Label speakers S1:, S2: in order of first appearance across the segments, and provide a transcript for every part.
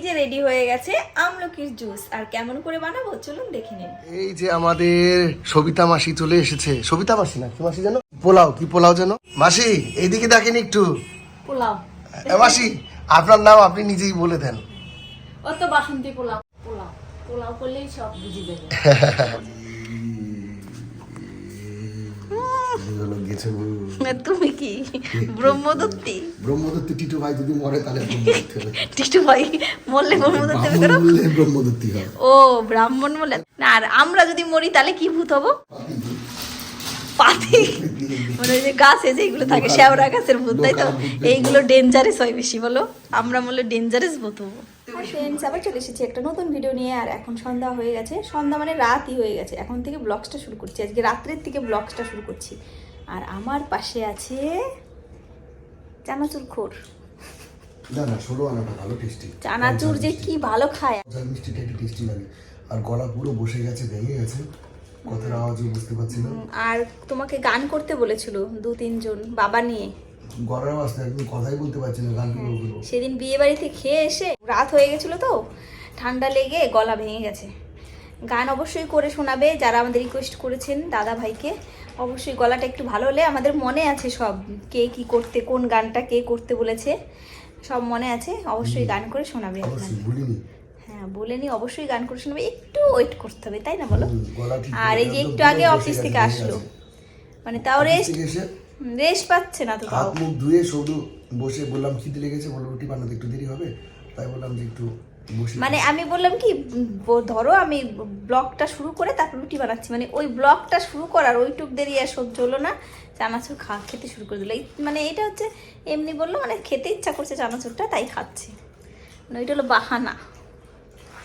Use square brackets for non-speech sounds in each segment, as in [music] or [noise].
S1: যে রেডি হয়ে গেছে আমলকির জুস আর কেমন করে বানাবো? চলুন দেখে নিন
S2: এই যে আমাদের সবিতা মাসি চলে এসেছে। সবিতা মাসি না কি মাসি জানো পোলাও কি পোলাও জানো মাসি এইদিকে দেখেন একটু।
S1: পোলাও।
S2: এ, মাসি আপনার নাম আপনি নিজেই বলে দেন।
S1: ও তো বাসন্তী পোলাও পোলাও। পোলাও করলেই সব বুঝে যাবে। [laughs]
S2: হলো গেছে
S1: তুমি কি ব্রহ্মদত্তি?
S2: ব্রহ্মদত্তি টিটু ভাই যদি মরে তাহলে [laughs]
S1: টিটু ভাই মরলে ব্রহ্মদত্তি
S2: ব্রহ্মদত্তি হয়
S1: ও ব্রাহ্মণ বলে না আর আমরা যদি মরি তাহলে কি ভূত হব? পাতি [laughs] মানে যে গাছে যেগুলো থাকে শ্যাওড়া গাছের ভূত তাই তো? এইগুলো ডেঞ্জারাস হয় বেশি বলো? আমরা বললে ডেঞ্জারাস ভূত হব। ফ্রেন্ডস আবার চলে এসেছি একটা নতুন ভিডিও নিয়ে আর এখন সন্ধ্যা হয়ে গেছে। সন্ধ্যা মানে রাতই হয়ে গেছে। এখন থেকে ব্লগসটা শুরু করছি। আজকে রাত্রের থেকে ব্লগসটা শুরু করছি। আর আমার পাশে আছে চানাচুর খোর। চানাচুর যে কি ভালো খায়।
S2: মিষ্টিটা একটু টেস্টি লাগে। আর গলা পুরো বসে গেছে ভেঙে গেছে। কথার আওয়াজও বুঝতে পারছি না।
S1: আর তোমাকে গান করতে বলেছিল দু তিনজন বাবা নিয়ে।
S2: গলার আওয়াজটা একদম কথাই বলতে পারছি না গান
S1: সেদিন বিয়ে বাড়িতে খেয়ে এসে রাত হয়ে গেছিল তো ঠান্ডা লেগে গলা ভেঙে গেছে। গান অবশ্যই করে শোনাবে যারা আমাদের রিকোয়েস্ট করেছেন দাদা ভাইকে। অবশ্যই গলাটা একটু ভালো হলে আমাদের মনে আছে সব কে কি করতে কোন গানটা কে করতে বলেছে সব মনে আছে। অবশ্যই গান করে শোনাবে
S2: ভুলিনি
S1: হ্যাঁ অবশ্যই গান করে শোনাবে একটু ওয়েট করতে হবে তাই না বলো? আর এই যে একটু আগে অফিস থেকে আসলো। মানে তাও রেস্ট রেস্ট পাচ্ছে না তো
S2: হাত মুখ ধুয়ে শুধু বসে বললাম খিদে লেগেছে বলল রুটি বানাতে একটু দেরি হবে তাই বললাম যে একটু
S1: মানে আমি বললাম কি ধরো আমি ব্লগটা শুরু করে তারপর রুটি বানাচ্ছি মানে ওই ব্লগটা শুরু করার ওইটুক দেরি আর সহ্য হলো না চানাচুর খা খেতে শুরু করে দিল। মানে এটা হচ্ছে এমনি বলল মানে খেতে ইচ্ছা করছে চানাচুরটা তাই খাচ্ছে। মানে ওইটা হলো বাহানা।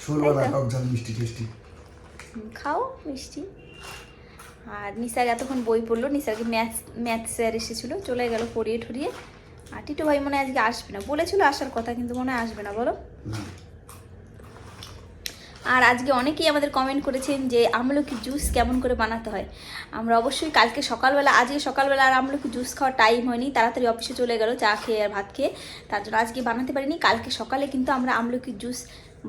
S2: টক ঝাল মিষ্টি টেস্টি।
S1: খাও মিষ্টি। আর নিসার এতক্ষণ বই পড়ল নিসারকে ম্যাথ ম্যাথ স্যার এসেছিল চলে গেল পড়িয়ে ঠরিয়ে আর টিটু ভাই মনে আজকে আসবে না। বলেছিল আসার কথা কিন্তু মনে আসবে না বলো। আর আজকে অনেকেই আমাদের কমেন্ট করেছেন যে আমলকি জুস কেমন করে বানাতে হয়। আমরা অবশ্যই কালকে সকালবেলা আজকে সকালবেলা আর আমলকি জুস খাওয়ার টাইম হয়নি তাড়াতাড়ি অফিসে চলে গেল চা খেয়ে আর ভাত খেয়ে। তার জন্য আজকে বানাতে পারিনি কালকে সকালে কিন্তু আমরা আমলকি জুস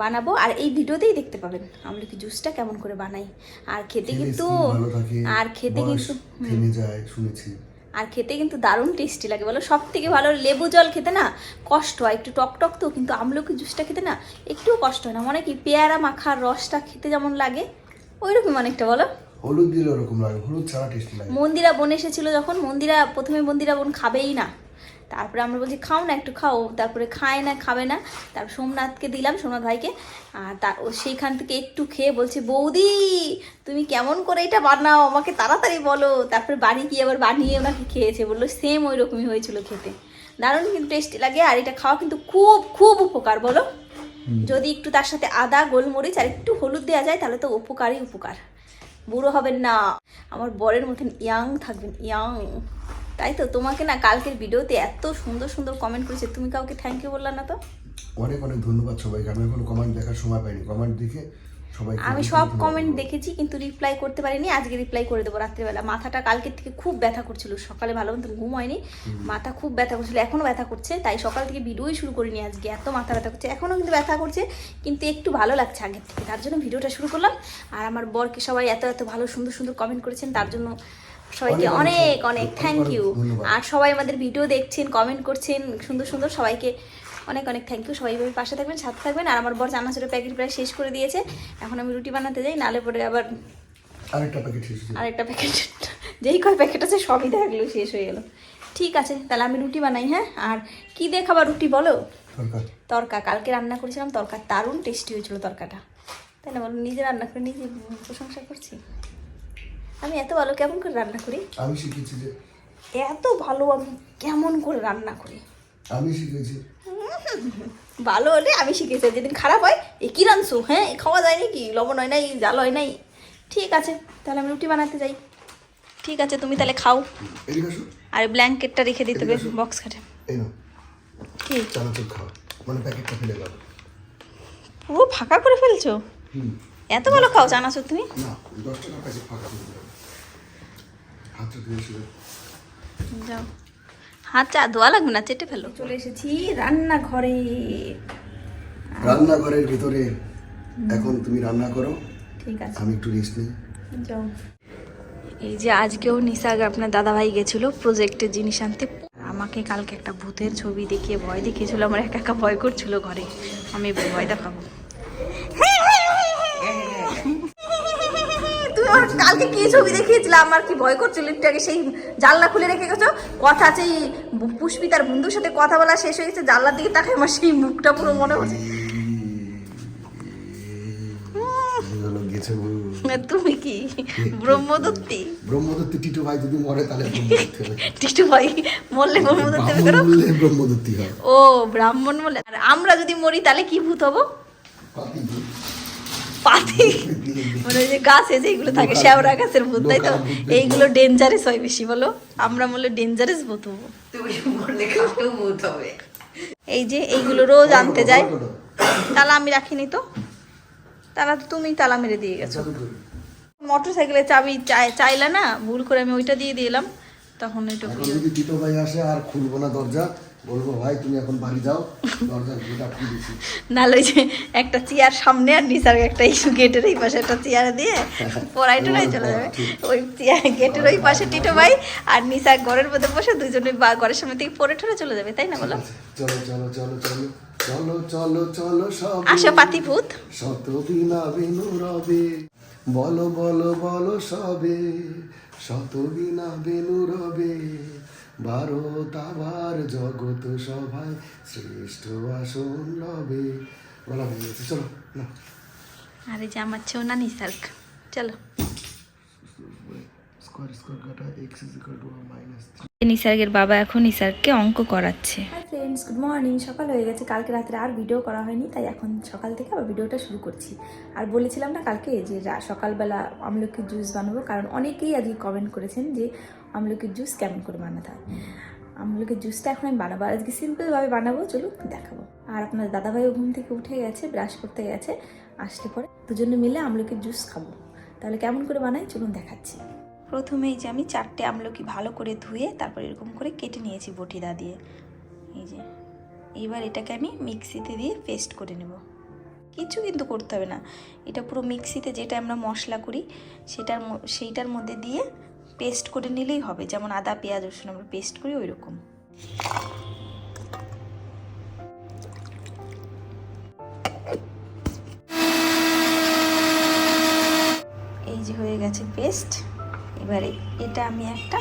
S1: বানাবো। আর এই ভিডিওতেই দেখতে পাবেন আমলকি জুসটা কেমন করে বানাই। আর খেতে কিন্তু আর খেতে কিন্তু
S2: থেমে যায় শুনেছি।
S1: আর খেতে কিন্তু দারুণ টেস্টি লাগে। বলো সব থেকে ভালো লেবু জল খেতে না কষ্ট হয়। একটু টক টক তো কিন্তু আমলকি জুসটা খেতে না একটুও কষ্ট হয় না। মনে কি পেয়ারা মাখার রসটা খেতে যেমন লাগে ওই রকম অনেকটা বলো।
S2: হলুদ দিলে ওরকম লাগে। হলুদ ছাড়া টেস্টি লাগে।
S1: মন্দিরা বোন এসেছিল যখন। মন্দিরা প্রথমে মন্দিরা বোন খাবেই না। তারপরে আমরা বলছি খাও না একটু খাও। তারপরে খায় না খাবে না। তারপর সোমনাথকে দিলাম সোমনাথ ভাইকে। আর তার ও সেইখান থেকে একটু খেয়ে বলছে বৌদি তুমি কেমন করে এটা বানাও? আমাকে তাড়াতাড়ি বলো। তারপরে বাড়ি গিয়ে আবার বানিয়ে ওনাকে খেয়েছে। বলল সেম ওই রকমই হয়েছিল খেতে। দারুণ কিন্তু টেস্টি লাগে। আর এটা খাওয়া কিন্তু খুব খুব উপকার বলো। যদি একটু তার সাথে আদা গোলমরিচ আর একটু হলুদ দেওয়া যায় তাহলে তো উপকারই উপকার। বুড়ো হবেন না। আমার বরের মতন ইয়াং থাকবেন ইয়াং। তাই তো তোমাকে না কালকের ভিডিওতে এত সুন্দর সুন্দর কমেন্ট করেছে। তুমি কাউকে থ্যাংক ইউ বললা না তো?
S2: অনেক অনেক ধন্যবাদ সবাইকে। আমি এখন কমেন্ট দেখার সময় পাইনি। কমেন্ট দেখে সবাই
S1: আমি সব কমেন্ট দেখেছি কিন্তু রিপ্লাই করতে পারিনি। আজকে রিপ্লাই করে দেবো রাত্রিবেলা। মাথাটা কালকের থেকে খুব ব্যথা করছিল। সকালে ভালো মতো ঘুম হয়নি। মাথা খুব ব্যথা করছিল। এখনও ব্যথা করছে। তাই সকাল থেকে ভিডিওই শুরু করিনি আজকে। এত মাথা ব্যথা করছে। এখনও কিন্তু ব্যথা করছে কিন্তু একটু ভালো লাগছে আগের থেকে। তার জন্য ভিডিওটা শুরু করলাম। আর আমার বরকে সবাই এত এত ভালো সুন্দর সুন্দর কমেন্ট করেছেন। তার জন্য সবাইকে
S2: অনেক
S1: অনেক থ্যাংক ইউ আর সবাই আমাদের ভিডিও দেখছেন কমেন্ট করছেন সুন্দর সুন্দর সবাইকে অনেক অনেক থ্যাংক ইউ সবাই এইভাবে পাশে থাকবেন সাথে থাকবেন। আর আমার বর চানাচুরের প্যাকেট প্রায় শেষ করে দিয়েছে। এখন আমি রুটি বানাতে যাই নালে পরে আবার
S2: আরেকটা প্যাকেট শেষ
S1: আরেকটা প্যাকেট যেই কয় প্যাকেট আছে সবই থাকল শেষ হয়ে গেল। ঠিক আছে তাহলে আমি রুটি বানাই হ্যাঁ? আর কি দিয়ে খাবার রুটি বলো? তরকা। কালকে রান্না করেছিলাম তরকা দারুণ টেস্টি হয়েছিল তরকাটা। তাই না বলো নিজে রান্না করে নিজে প্রশংসা করছি? আমি এত ভালো কেমন করে রান্না করি?
S2: আমি শিখেছি যে
S1: এত ভালো আমি কেমন করে রান্না করি?
S2: আমি শিখেছি। [laughs]
S1: ভালো হলে আমি শিখেছি যেদিন খারাপ হয় এ কী রাঁধছো? হ্যাঁ খাওয়া যায় নাকি? লবণ হয় নাই জাল হয় নাই? ঠিক আছে তাহলে আমি রুটি বানাতে যাই। ঠিক আছে তুমি তাহলে খাও। আর ব্ল্যাঙ্কেটটা রেখে দিতে হবে বক্স খাটে কি?
S2: চানাচুর খাও। মানে প্যাকেটটা ফেলে দাও।
S1: পুরো ফাঁকা করে ফেলছো?
S2: হুম।
S1: এত ভালো খাও চানাচুর তুমি? যাও। হাত চা ধোয়া লাগবে না? চেটে ফেলো। চলে এসেছি রান্নাঘরে।
S2: রান্নাঘরের ভিতরে এখন তুমি রান্না করো।
S1: ঠিক আছে।
S2: আমি একটু রেস্ট নিই।
S1: যাও। এই যে আজকেও নিসাগ আপনার দাদাভাই গেছিল প্রজেক্টের জিনিস আনতে। আমাকে কালকে একটা ভূতের ছবি দেখিয়ে ভয় দেখিয়েছিল আমার একা একা ভয় করছিল ঘরে। আমি ভয় দেখাবো তুমি আমার কালকে কি ছবি দেখিয়েছিলাম আমার কি ভয় করছিল একটু আগে সেই জানলা খুলে রেখে গেছো? কথা আছে এই পুষ্পিতার বন্ধুর সাথে কথা বলা শেষ হয়ে গেছে জানলার দিকে তাকায় আমার সেই মুখটা পুরো মনে হচ্ছে
S2: বউ।
S1: তুমি কি ব্রহ্মদত্তি?
S2: ব্রহ্মদত্ত টিটু ভাই যদি মরে তাহলে
S1: টিটু ভাই মরলে ব্রহ্মদত্তি
S2: বললে ব্রহ্মদত্তি হয়
S1: ও ব্রাহ্মণ বলে আর আমরা যদি মরি তাহলে কি ভূত হব?
S2: পাতি।
S1: মানে ওই যে গাছে যেগুলো থাকে শ্যাওড়া গাছের ভূত তাই তো? এইগুলো ডেঞ্জারাস হয় বেশি বলো? আমরা বললে ডেঞ্জারাস ভূত হব।
S3: তুমি বললে কাকেও ভূত হবে।
S1: এই যে এইগুলো রোজ আনতে যায়। তালা আমি রাখিনি তো। তালা তো তুমি তালা মেরে দিয়ে গেছো। মোটর সাইকেলের চাবি চাই- চাইলে না? ভুল করে আমি ওইটা দিয়ে দিলাম। তখন ওইটা
S2: যদি টিটো ভাই আসে আর খুলবো না দরজা। বলব ভাই তুমি এখন বাড়ি যাও দরজা গেট আটকে দিছি
S1: নাহলে ওই যে একটা চেয়ার সামনে আর নিচার একটা এই গেটের এই পাশে একটা চেয়ার দিয়ে পড়াই টড়াই চলে যাবে। ওই চেয়ার গেটের ওই পাশে টিটো ভাই আর নিচা ঘরের মধ্যে বসে দুজনে বা ঘরের সামনে থেকে পড়ে ঠরে চলে যাবে তাই না বলো?
S2: চলো চলো চলো চলো চলো চলো চলো সব
S1: আসো পাতি ভূত।
S2: শত বিনা বেনু রবে বলো বলো বলো সবে শত বিনা বেনু রবে ভারত আবার জগত সভায় শ্রেষ্ঠ আসন লবে। বলা হয়ে গেছে চলো না
S1: আরে যে আমার ছেও না নিসার্ক চলো।
S2: স্কোয়ার স্কোয়ার কাটা X is equal to minus
S1: নিসার্গের বাবা এখন নিসার্গকে অঙ্ক করাচ্ছে। ফ্রেন্ডস গুড মর্নিং সকাল হয়ে গেছে। কালকে রাত্রে আর ভিডিও করা হয়নি, তাই এখন সকাল থেকে আবার ভিডিওটা শুরু করছি। আর বলেছিলাম না কালকে যে সকালবেলা আমলকির জুস বানাবো, কারণ অনেকেই আজকে কমেন্ট করেছেন যে আমলকির জুস কেমন করে বানাতে হয়। আমলকির জুসটা এখন আমি বানাবো। আর আজকে সিম্পলভাবে বানাবো চলুন দেখাবো। আর আপনার দাদাভাইও ঘুম থেকে উঠে গেছে ব্রাশ করতে গেছে, আসলে পরে দুজনে মিলে আমলকির জুস খাব। তাহলে কেমন করে বানাই, চলুন দেখাচ্ছি। প্রথমেই যে আমি চারটে আমলকি ভালো করে ধুয়ে তারপর এরকম করে কেটে নিয়েছি বটিদা দিয়ে। এই যে এবার এটাকে আমি মিক্সিতে দিয়ে পেস্ট করে নেব। কিছু কিন্তু করতে হবে না। এটা পুরো মিক্সিতে যেটা আমরা মশলা করি, সেটার সেইটার মধ্যে দিয়ে পেস্ট করে নিলেই হবে। যেমন আদা, পেঁয়াজ, রসুন আমরা পেস্ট করি ওই রকম এই যে হয়ে গেছে পেস্ট। এবারে এটা আমি একটা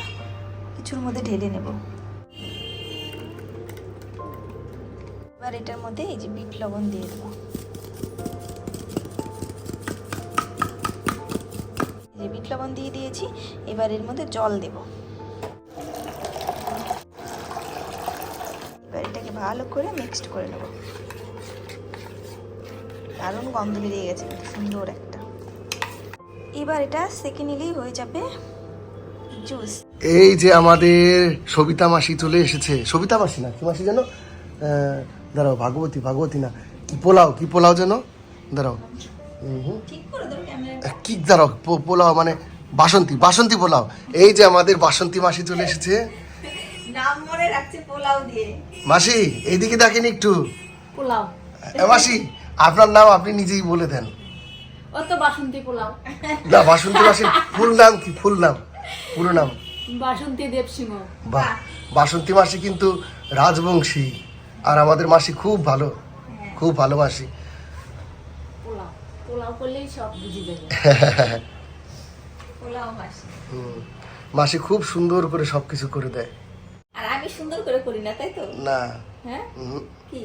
S1: কিছুর মধ্যে ঢেলে নেব। এবার এটার মধ্যে এই যে বিট লবণ দিয়ে দেবো। যে বিট লবণ দিয়ে দিয়েছি, এবার এর মধ্যে জল দেব। এবার এটাকে ভালো করে মিক্সড করে নেব। দারুণ গন্ধ বেরিয়ে গেছে সুন্দর একটা। এবার এটা সেকে নিলেই হয়ে যাবে জুস
S2: এই যে আমাদের সবিতা মাসি চলে এসেছে। সবিতা মাসি না কি মাসি জানো? আহ, দাঁড়াও ভাগবতী ভাগবতী না। কি পোলাও কি পোলাও যেন দাঁড়াও। কি দাঁড়াও পোলাও মানে বাসন্তী বাসন্তী পোলাও। এই যে আমাদের বাসন্তী মাসি চলে এসেছে। মাসি এইদিকে দেখেন একটু।
S4: পোলাও।
S2: মাসি আপনার নাম আপনি নিজেই বলে দেন।
S4: ও তো বাসন্তী পোলাও।
S2: না বাসন্তী মাসির ফুল নাম কি? ফুল নাম। পুরো নাম?
S4: বাসন্তী দেবসিংহ।
S2: বাহ বাসন্তী মাসি কিন্তু রাজবংশী। আর আমাদের মাসি খুব ভালো খুব ভালো মাসি।
S1: মাসি।
S2: খুব সুন্দর করে সবকিছু করে দেয়।
S1: আর আমি সুন্দর করে করি না তাই তো?
S2: না।
S1: হ্যাঁ? কি?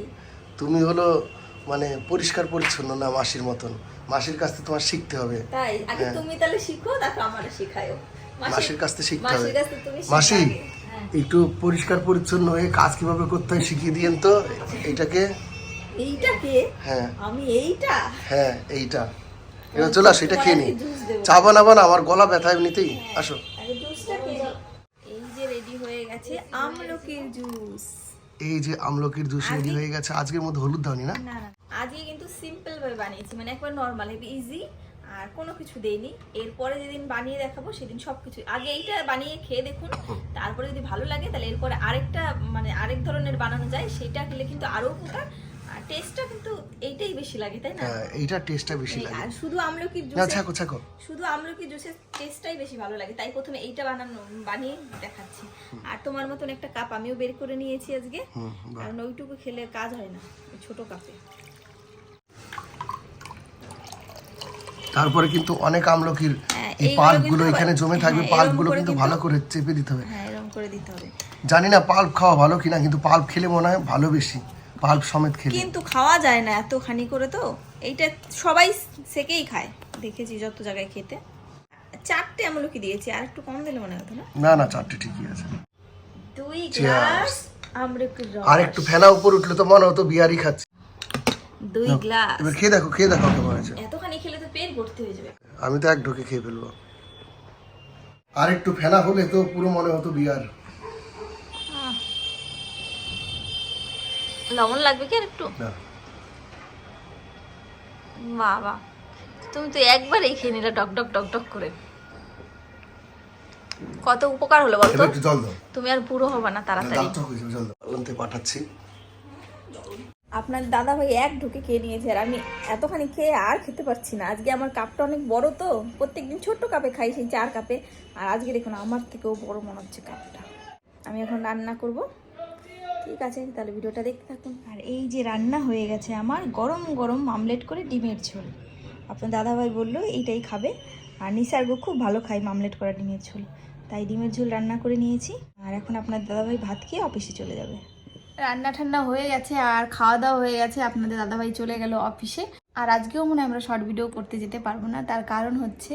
S2: তুমি হলো মানে পরিষ্কার পরিচ্ছন্ন না মাসির মতন? মাসির কাছ থেকে তোমার শিখতে হবে।
S1: তাই? আগে
S2: হ্যাঁ।
S1: তুমি তাহলে শিখো তারপর আমারে শেখায়ও।
S2: মাসির কাছ থেকে শিখতে হবে মাসি
S1: হ্যাঁ।
S2: একটু পরিষ্কার পরিচ্ছন্ন হয়ে কাজ কীভাবে করতে হয় শিখিয়ে দিয়েন তো। এটাকে
S1: এইটা কে?
S2: হ্যাঁ।
S1: আমি এইটা?
S2: হ্যাঁ এইটা। এবার চলে আসো এটা খেয়ে নি। চা বানাবো না আমার গলা ব্যথা এমনিতেই। আসো।
S1: জুসটা খেয়ে এই যে রেডি হয়ে গেছে আমলকির জুস।
S2: এই যে আমলকির জুস রেডি হয়ে গেছে আজকের মধ্যে হলুদ দাওনি না?
S1: আজকে কিন্তু সিম্পল ভাবে বানিয়েছি মানে একবার নর্মাল ইজি আর কোনো কিছু দেইনি। এরপরে যেদিন বানিয়ে দেখাবো সেদিন সব কিছু আগে এইটা বানিয়ে খেয়ে দেখুন। তারপরে যদি ভালো লাগে তাহলে এরপরে আরেকটা মানে আরেক ধরনের বানানো যায়। সেটা খেলে কিন্তু আরও উপকার। আর টেস্টটা কিন্তু এইটাই বেশি লাগে তাই না?
S2: হ্যাঁ এইটার টেস্টটা বেশি লাগে।
S1: আর শুধু আমলকির
S2: না ছাকো ছাকো।
S1: শুধু আমলকি জুসের টেস্টটাই বেশি ভালো লাগে। তাই প্রথমে এইটা বানানো বানিয়ে দেখাচ্ছি। আর তোমার মতন একটা কাপ আমিও বের করে নিয়েছি আজকে। কারণ ওইটুকু খেলে কাজ হয় না ছোট কাপে
S2: তারপরে কিন্তু অনেক আমলকির
S1: হ্যাঁ,
S2: এই
S1: এইগুলো পাল্পগুলো
S2: এখানে জমে থাকবে
S1: হ্যাঁ, পাল্পগুলো
S2: কিন্তু ভালো করে চেপে দিতে হবে।
S1: হ্যাঁ করে দিতে হবে।
S2: জানি না পাল্প খাওয়া ভালো কিনা কিন্তু পাল্প খেলে মনে হয় ভালো বেশি পাল্প সমেত খেলে।
S1: কিন্তু খাওয়া যায় না এতখানি করে তো এইটা সবাই সেকেই খায় দেখেছি যত জায়গায় খেতে। চারটে আমলকি দিয়েছি আর একটু কম দিলে মনে হতো না?
S2: না না চারটে ঠিকই আছে।
S1: দুই গ্লাস
S2: আর একটু ফেনা উপর উঠলে তো মনে হতো বিয়ারই খাচ্ছে।
S1: দুই গ্লাস।
S2: এবার খেয়ে দেখো খেয়ে দেখো কেমন
S1: এতখানি খেলে তো পেট ভর্তি হয়ে যাবে।
S2: আমি তো এক ঢোকে খেয়ে ফেলব। আর একটু ফেনা হলে তো পুরো মনে হতো বিয়ার।
S1: লবণ লাগবে কি আর একটু?
S2: না।
S1: বাবা তুমি তো একবারেই খেয়ে নিলে ডক ডক ডক ডক করে। কত উপকার হলো বলতো? তুমি আর বুড়ো হবে না তাড়াতাড়ি।
S2: জল দাও। পাঠাচ্ছি।
S1: আপনার দাদা ভাই এক ঢুকে খেয়ে নিয়েছে আর আমি এতখানি খেয়ে আর খেতে পারছি না। আজকে আমার কাপটা অনেক বড় তো। প্রত্যেকদিন ছোট্ট কাপে খাই, সেই চার কাপে। আর আজকে দেখুন, আমার থেকেও বড় মনে হচ্ছে কাপটা। আমি এখন রান্না করব। ঠিক আছে, তাহলে ভিডিওটা দেখতে থাকুন। আর এই যে রান্না হয়ে গেছে আমার, গরম গরম মামলেট করে ডিমের ঝোল। আপনার দাদাভাই বলল, এইটাই খাবে। আর নিসার্গ খুব ভালো খায় মামলেট করা ডিমের ঝোল। তাই ডিমের ঝোল রান্না করে নিয়েছি। আর এখন আপনার দাদাভাই ভাত খেয়ে অফিসে চলে যাবে। রান্না ঠান্না হয়ে গেছে আর খাওয়া দাওয়া হয়ে গেছে, আপনাদের দাদাভাই চলে গেল অফিসে। আর আজকেও মনে আমরা শর্ট ভিডিও করতে যেতে পারব না, তার কারণ হচ্ছে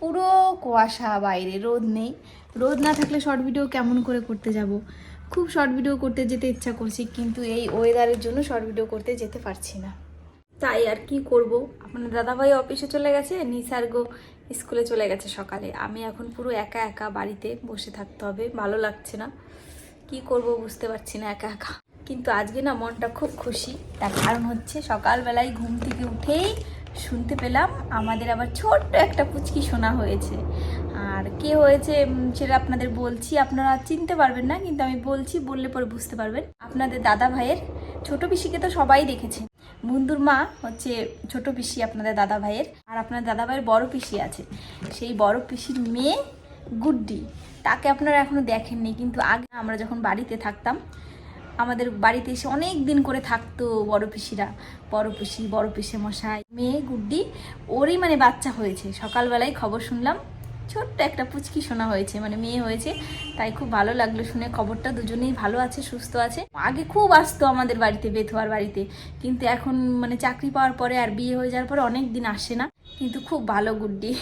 S1: পুরো কুয়াশা বাইরে, রোদ নেই। রোদ না থাকলে শর্ট ভিডিও কেমন করে করতে যাব? খুব শর্ট ভিডিও করতে যেতে ইচ্ছা করছি, কিন্তু এই ওয়েদারের জন্য শর্ট ভিডিও করতে যেতে পারছি না। তাই আর কি করব? আপনার দাদাভাই অফিসে চলে গেছে, নিসার্গ স্কুলে চলে গেছে সকালে। আমি এখন পুরো একা একা বাড়িতে বসে থাকতে হবে, ভালো লাগছে না। কি করব বুঝতে পারছি না একা একা। কিন্তু আজকে না মনটা খুব খুশি। তার কারণ হচ্ছে সকালবেলায় ঘুম থেকে উঠেই শুনতে পেলাম আমাদের আবার ছোট্ট একটা পুচকি শোনা হয়েছে। আর কে হয়েছে সেটা আপনাদের বলছি। আপনারা চিনতে পারবেন না, কিন্তু আমি বলছি, বললে পরে বুঝতে পারবেন। আপনাদের দাদা ভাইয়ের ছোট পিসিকে তো সবাই দেখেছে। বন্ধুর মা হচ্ছে ছোট পিসি আপনাদের দাদা ভাইয়ের। আর আপনার দাদা ভাইয়ের বড় পিসি আছে। সেই বড় পিসির মেয়ে গুড্ডি। তাকে আপনারা এখনও দেখেননি, কিন্তু আগে আমরা যখন বাড়িতে থাকতাম, আমাদের বাড়িতে এসে অনেক দিন করে থাকতো বড় পিসিরা বড় পিসি বড় পিসে মশাই, মেয়ে, গুড্ডি, ওরই মানে বাচ্চা হয়েছে। সকালবেলায় খবর শুনলাম, ছোট্ট একটা পুচকি শোনা হয়েছে মানে মেয়ে হয়েছে। তাই খুব ভালো লাগল শুনে, খবরটা দুজনেই ভালো আছে, সুস্থ আছে। আগে খুব আসতো আমাদের বাড়িতে, বেথুয়ার বাড়িতে। কিন্তু এখন মানে চাকরি পাওয়ার পরে আর বিয়ে হয়ে যাওয়ার পরে অনেক দিন আসে না। কিন্তু খুব ভালো গুড্ডি।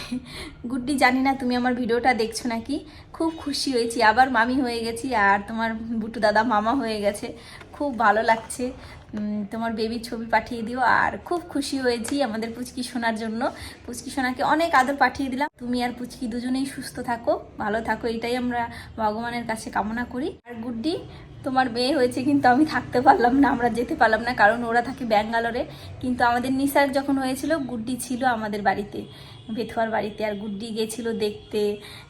S1: গুড্ডি, জানি না তুমি আমার ভিডিওটা দেখছ নাকি? খুব খুশি হয়েছি, আবার মামি হয়ে গেছি আর তোমার বুটু দাদা মামা হয়ে গেছে। খুব ভালো লাগছে। তোমার বেবির ছবি পাঠিয়ে দিও। আর খুব খুশি হয়েছি আমাদের পুচকি সোনার জন্য। পুচকি সোনাকে অনেক আদর পাঠিয়ে দিলাম। তুমি আর পুচকি দুজনেই সুস্থ থাকো, ভালো থাকো, এটাই আমরা ভগবানের কাছে কামনা করি। আর গুড্ডি, তোমার মেয়ে হয়েছে কিন্তু আমি থাকতে পারলাম না, আমরা যেতে পারলাম না, কারণ ওরা থাকে ব্যাঙ্গালোরে। কিন্তু আমাদের নিসার যখন হয়েছিল, গুড্ডি ছিল আমাদের বাড়িতে বেথুয়ার বাড়িতে। আর গুড্ডি গেছিল দেখতে,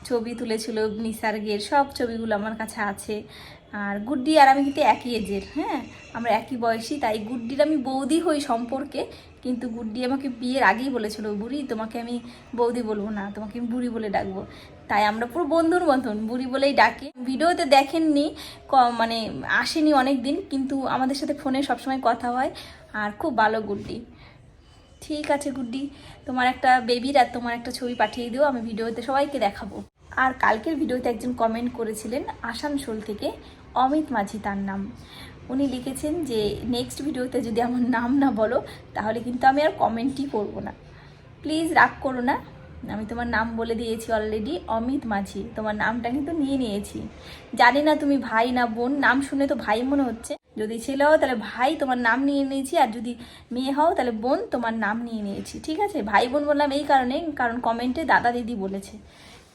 S1: ছবি তুলেছিল নিসার্গের সব ছবিগুলো আমার কাছে আছে। আর গুড্ডি আর আমি কিন্তু একই এজের হ্যাঁ? আমরা একই বয়সী, তাই গুড্ডির আমি বৌদি হই সম্পর্কে। কিন্তু গুড্ডি আমাকে বিয়ের আগেই বলেছিল, বুড়ি, তোমাকে আমি বৌদি বলব না, তোমাকে আমি বুড়ি বলে ডাকবো। তাই আমরা পুরো বন্ধুর মতন, বুড়ি বলেই ডাকি। ভিডিওতে দেখেননি ক- মানে আসেনি অনেক দিন কিন্তু আমাদের সাথে ফোনে সবসময় কথা হয়। আর খুব ভালো গুড্ডি। ঠিক আছে গুড্ডি, তোমার একটা বেবির আর তোমার একটা ছবি পাঠিয়ে দিও, আমি ভিডিওতে সবাইকে দেখাবো। আর কালকের ভিডিওতে একজন কমেন্ট করেছিলেন আসানসোল থেকে। অমিত মাঝি তার নাম। উনি লিখেছেন যে নেক্সট ভিডিওতে যদি আমার নাম না বলো, তাহলে কিন্তু আমি আর কমেন্টই করব না। প্লিজ রাগ করো না। আমি তোমার নাম বলে দিয়েছি অলরেডি অমিত মাঝি। তোমার নামটা কিন্তু নিয়ে নিয়েছি। জানি না তুমি ভাই না বোন, নাম শুনে তো ভাই মনে হচ্ছে। যদি ছেলে হও তাহলে ভাই তোমার নাম নিয়ে নিয়েছি, আর যদি মেয়ে হও তাহলে বোন তোমার নাম নিয়ে নিয়েছি। ঠিক আছে? ভাই বোন বললাম এই কারণে, কারণ কমেন্টে দাদা দিদি বলেছে।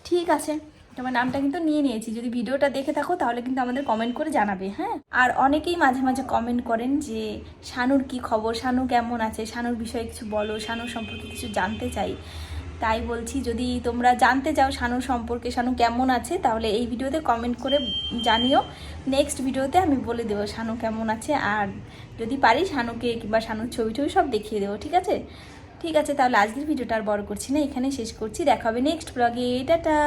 S1: ঠিক আছে? তোমার নামটা কিন্তু নিয়ে নিয়েছি। যদি ভিডিওটা দেখে থাকো, তাহলে কিন্তু আমাদের কমেন্ট করে জানাবে হ্যাঁ? আর অনেকেই মাঝে মাঝে কমেন্ট করেন যে, শানুর কি খবর? শানু কেমন আছে? শানুর বিষয়ে কিছু বলো, শানুর সম্পর্কে কিছু জানতে চাই। তাই বলছি, যদি তোমরা জানতে চাও শানু সম্পর্কে, শানু কেমন আছে, তাহলে এই ভিডিওতে কমেন্ট করে জানিও। নেক্সট ভিডিওতে আমি বলে দেবো শানু কেমন আছে, আর যদি পারি শানুকে কিংবা শানুর ছবি টবি সব দেখিয়ে দেবো, ঠিক আছে? ঠিক আছে, তাহলে আজকের ভিডিওটা আর বড় করছি না এখানে শেষ করছি। দেখা হবে নেক্সট ব্লগে টাটা!